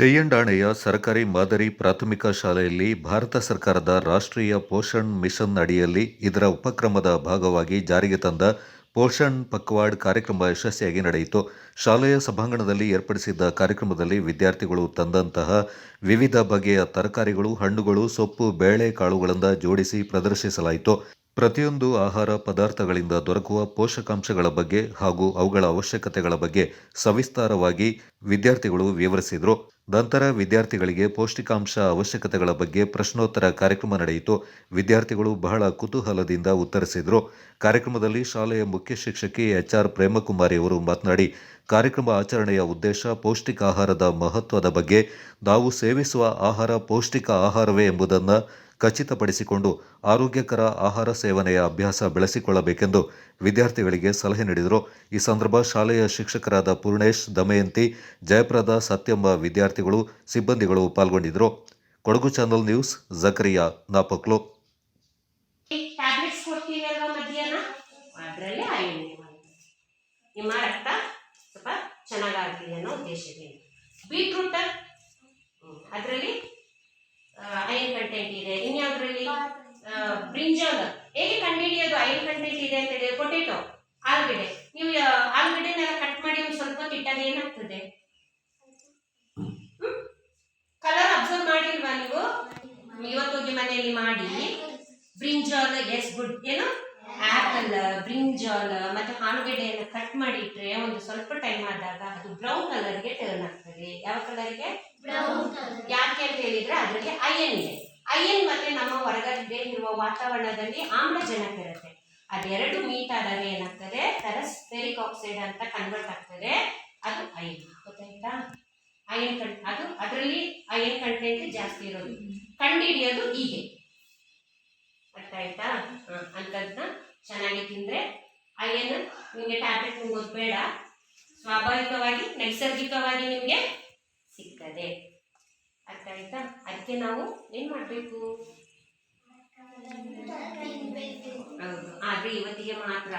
ಚೆಯ್ಯಂಡಾಣೆಯ ಸರ್ಕಾರಿ ಮಾದರಿ ಪ್ರಾಥಮಿಕ ಶಾಲೆಯಲ್ಲಿ ಭಾರತ ಸರ್ಕಾರದ ರಾಷ್ಟ್ರೀಯ ಪೋಷಣ್ ಮಿಷನ್ ಅಡಿಯಲ್ಲಿ ಇದರ ಉಪಕ್ರಮದ ಭಾಗವಾಗಿ ಜಾರಿಗೆ ತಂದ ಪೋಷಣ್ ಪಕ್ವಾಡ್ ಕಾರ್ಯಕ್ರಮ ಯಶಸ್ವಿಯಾಗಿ ನಡೆಯಿತು. ಶಾಲೆಯ ಸಭಾಂಗಣದಲ್ಲಿ ಏರ್ಪಡಿಸಿದ್ದ ಕಾರ್ಯಕ್ರಮದಲ್ಲಿ ವಿದ್ಯಾರ್ಥಿಗಳು ತಂದಂತಹ ವಿವಿಧ ಬಗೆಯ ತರಕಾರಿಗಳು, ಹಣ್ಣುಗಳು, ಸೊಪ್ಪು, ಬೇಳೆ ಕಾಳುಗಳಿಂದ ಜೋಡಿಸಿ ಪ್ರದರ್ಶಿಸಲಾಯಿತು. ಪ್ರತಿಯೊಂದು ಆಹಾರ ಪದಾರ್ಥಗಳಿಂದ ದೊರಕುವ ಪೋಷಕಾಂಶಗಳ ಬಗ್ಗೆ ಹಾಗೂ ಅವುಗಳ ಅವಶ್ಯಕತೆಗಳ ಬಗ್ಗೆ ಸವಿಸ್ತಾರವಾಗಿ ವಿದ್ಯಾರ್ಥಿಗಳು ವಿವರಿಸಿದರು. ನಂತರ ವಿದ್ಯಾರ್ಥಿಗಳಿಗೆ ಪೌಷ್ಟಿಕಾಂಶ ಅವಶ್ಯಕತೆಗಳ ಬಗ್ಗೆ ಪ್ರಶ್ನೋತ್ತರ ಕಾರ್ಯಕ್ರಮ ನಡೆಯಿತು. ವಿದ್ಯಾರ್ಥಿಗಳು ಬಹಳ ಕುತೂಹಲದಿಂದ ಉತ್ತರಿಸಿದರು. ಕಾರ್ಯಕ್ರಮದಲ್ಲಿ ಶಾಲೆಯ ಮುಖ್ಯ ಶಿಕ್ಷಕಿ ಎಚ್ ಆರ್ ಪ್ರೇಮಕುಮಾರಿ ಅವರು ಮಾತನಾಡಿ, ಕಾರ್ಯಕ್ರಮ ಆಚರಣೆಯ ಉದ್ದೇಶ ಪೌಷ್ಟಿಕ ಆಹಾರದ ಮಹತ್ವದ ಬಗ್ಗೆ ನಾವು ಸೇವಿಸುವ ಆಹಾರ ಪೌಷ್ಟಿಕ ಆಹಾರವೇ ಎಂಬುದನ್ನು ಖಚಿತಪಡಿಸಿಕೊಂಡು ಆರೋಗ್ಯಕರ ಆಹಾರ ಸೇವನೆಯ ಅಭ್ಯಾಸ ಬೆಳೆಸಿಕೊಳ್ಳಬೇಕೆಂದು ವಿದ್ಯಾರ್ಥಿಗಳಿಗೆ ಸಲಹೆ ನೀಡಿದರು. ಈ ಸಂದರ್ಭ ಶಾಲೆಯ ಶಿಕ್ಷಕರಾದ ಪೂರ್ಣೇಶ್, ದಮಯಂತಿ, ಜಯಪ್ರದ, ಸತ್ಯಂಬ ವಿದ್ಯಾರ್ಥಿಗಳು, ಸಿಬ್ಬಂದಿಗಳು ಪಾಲ್ಗೊಂಡಿದ್ದರು. Kodagu channel news, Zakaria, Napoklu. ನಿಮ್ಮ ಅನ್ನೋ ಉದ್ದೇಶದಿಂದ. ಬೀಟ್ರೂಟ್ ಅದರಲ್ಲಿ ಐರನ್ ಕಂಟೆಂಟ್ ಇದೆ ಇನ್ಯಾವುದರಲ್ಲಿ ಬ್ರಿಂಜಾಲ್ ಹೇಗೆ ಕಂಡುಹಿಡಿಯೋದು? ಐರನ್ ಕಂಟೆಂಟ್ ಇದೆ ಅಂತ ಹೇಳಿ ಪೊಟೆಟೊ ಆಲೂಗಡ್ಡೆ. ನೀವು ಆಲೂಗಡ್ಡೆನೆಲ್ಲ ಕಟ್ ಮಾಡಿ ಒಂದು ಸ್ವಲ್ಪ ಹೊತ್ತು ಇಟ್ಟಾಗ ಏನಾಗ್ತದೆ ಕಲರ್ ಅಬ್ಸರ್ವ್ ಮಾಡಿಲ್ವಾ ನೀವು? ಇವತ್ತು ಹೋಗಿ ಮನೆಯಲ್ಲಿ ಮಾಡಿ. ಬ್ರಿಂಜಾಲ್ ಎಸ್ ಗುಡ್ ಏನು? ಆಪಲ್ ಬ್ರಿಂಜಾಲ್ ಮತ್ತೆ ಆಲೂಗಡ್ಡೆಯನ್ನು ಕಟ್ ಮಾಡಿ ಇಟ್ರೆ ಒಂದು ಸ್ವಲ್ಪ ಟೈಮ್ ಆದಾಗ ಅದು ಬ್ರೌನ್ ಕಲರ್ಗೆ ಟರ್ನ್ ಆಗ್ತದೆ. ಯಾವ ಕಲರ್ಗೆ ಯಾಕೆ ಅಂತ ಹೇಳಿದ್ರೆ ಅದಕ್ಕೆ ಐಎನ್ ಇದೆ. ಅಯನ್ ಮತ್ತೆ ನಮ್ಮ ಹೊರಗಡೆ ಇರುವ ವಾತಾವರಣದಲ್ಲಿ ಆಮ್ಲಜನಕ ಇರುತ್ತೆ ಅದೆರಡು ಮೀಟ್ ಆದಾಗ ಏನಾಗ್ತದೆ? ಫೆರಿಕ್ ಆಕ್ಸೈಡ್ ಅಂತ ಕನ್ವರ್ಟ್ ಆಗ್ತದೆ. ಅದು ಅಯ್ಯನ್, ಗೊತ್ತಾಯ್ತಾ? ಅಯ್ಯನ್ ಕಂ ಅದು ಅದರಲ್ಲಿ ಅಯ್ಯನ್ ಕಂಟೆಂಟ್ ಜಾಸ್ತಿ ಇರೋದು. ಕಂಡಿಡಿಯೋದು ಹೀಗೆ. ಅರ್ಥ ಆಯ್ತಾ ಅಂತದನ್ನ ಚೆನ್ನಾಗಿ ತಿಂದ್ರೆ ಅಯನ್ ನಿಮಗೆ ಟ್ಯಾಬ್ಲೆಟ್ ತುಂಬೋದು ಬೇಡ. ಸ್ವಾಭಾವಿಕವಾಗಿ, ನೈಸರ್ಗಿಕವಾಗಿ ನಿಮಗೆ ಸಿಗ್ತದೆ. ಅರ್ಥ ಆಯ್ತಾ? ಅದಕ್ಕೆ ನಾವು ಏನು ಮಾಡಬೇಕು? ಹೌದು. ಆದ್ರೆ ಇವತ್ತಿಗೆ ಮಾತ್ರ